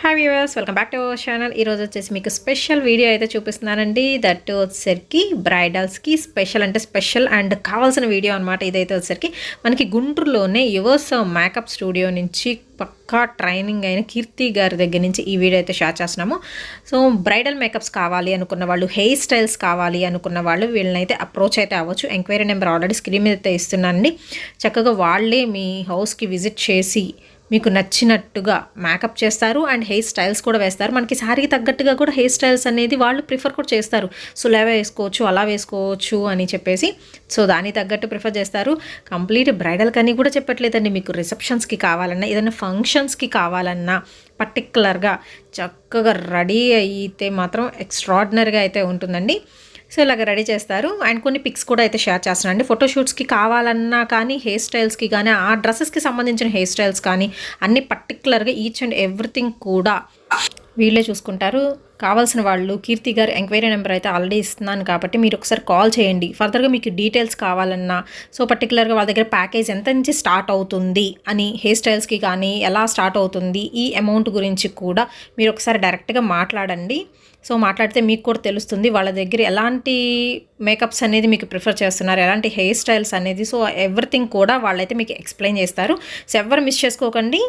Hi viewers welcome back to our channel ఈరోజు వచ్చేసి మీకు స్పెషల్ వీడియో అయితే చూపిస్తున్నానండి. దట్ వచ్చేసరికి బ్రైడల్స్కి స్పెషల్ అంటే స్పెషల్ అండ్ కావాల్సిన వీడియో అనమాట ఇదైతే వచ్చేసరికి. మనకి గుంటూరులోనే యువర్స్ మేకప్ స్టూడియో నుంచి పక్కా ట్రైనింగ్ అయిన కీర్తి గారి దగ్గర నుంచి ఈ వీడియో అయితే షేర్ చేస్తున్నాము. సో బ్రైడల్ మేకప్స్ కావాలి అనుకున్న వాళ్ళు హెయిర్ స్టైల్స్ కావాలి అనుకున్న వాళ్ళు వీళ్ళని అయితే అప్రోచ్ అయితే అవ్వచ్చు. ఎంక్వైరీ నెంబర్ ఆల్రెడీ స్క్రీన్ మీద అయితే ఇస్తున్నానండి. చక్కగా వాళ్ళే మీ హౌస్కి విజిట్ చేసి మీకు నచ్చినట్టుగా మేకప్ చేస్తారు అండ్ హెయిర్ స్టైల్స్ కూడా వేస్తారు. మనకి శారీకి తగ్గట్టుగా కూడా హెయిర్ స్టైల్స్ అనేది వాళ్ళు ప్రిఫర్ కూడా చేస్తారు. సో వేసుకోవచ్చు అలా వేసుకోవచ్చు అని చెప్పేసి. సో దానికి తగ్గట్టు ప్రిఫర్ చేస్తారు. కంప్లీట్ బ్రైడల్ కానీ కూడా చెప్పట్లేదండి. మీకు రిసెప్షన్స్కి కావాలన్నా ఏదైనా ఫంక్షన్స్కి కావాలన్నా పర్టికులర్గా చక్కగా రెడీ అయితే మాత్రం ఎక్స్ట్రాడినరీగా అయితే ఉంటుందండి. సో ఇలాగ రెడీ చేస్తారు. అండ్ కొన్ని పిక్స్ కూడా అయితే షేర్ చేస్తున్నాను అండి ఫోటోషూట్స్కి కావాలన్నా కానీ హెయిర్ స్టైల్స్కి కానీ ఆ డ్రెస్సెస్కి సంబంధించిన హెయిర్ స్టైల్స్ కానీ అన్ని పర్టికులర్గా ఈచ్ అండ్ ఎవ్రీథింగ్ కూడా వీళ్ళే చూసుకుంటారు. కావాల్సిన వాళ్ళు కీర్తి గారు ఎంక్వైరీ నెంబర్ అయితే ఆల్రెడీ ఇస్తున్నాను కాబట్టి మీరు ఒకసారి కాల్ చేయండి. ఫర్దర్గా మీకు డీటెయిల్స్ కావాలన్నా సో పర్టికులర్గా వాళ్ళ దగ్గర ప్యాకేజ్ ఎంత నుంచి స్టార్ట్ అవుతుంది అని హెయిర్ స్టైల్స్కి కానీ ఎలా స్టార్ట్ అవుతుంది ఈ అమౌంట్ గురించి కూడా మీరు ఒకసారి డైరెక్ట్గా మాట్లాడండి. సో మాట్లాడితే మీకు కూడా తెలుస్తుంది వాళ్ళ దగ్గర ఎలాంటి మేకప్స్ అనేది మీకు ప్రిఫర్ చేస్తున్నారు ఎలాంటి హెయిర్ స్టైల్స్ అనేది. సో ఎవ్రీథింగ్ కూడా వాళ్ళైతే మీకు ఎక్స్ప్లెయిన్ చేస్తారు. సో ఎవరు మిస్ చేసుకోకండి.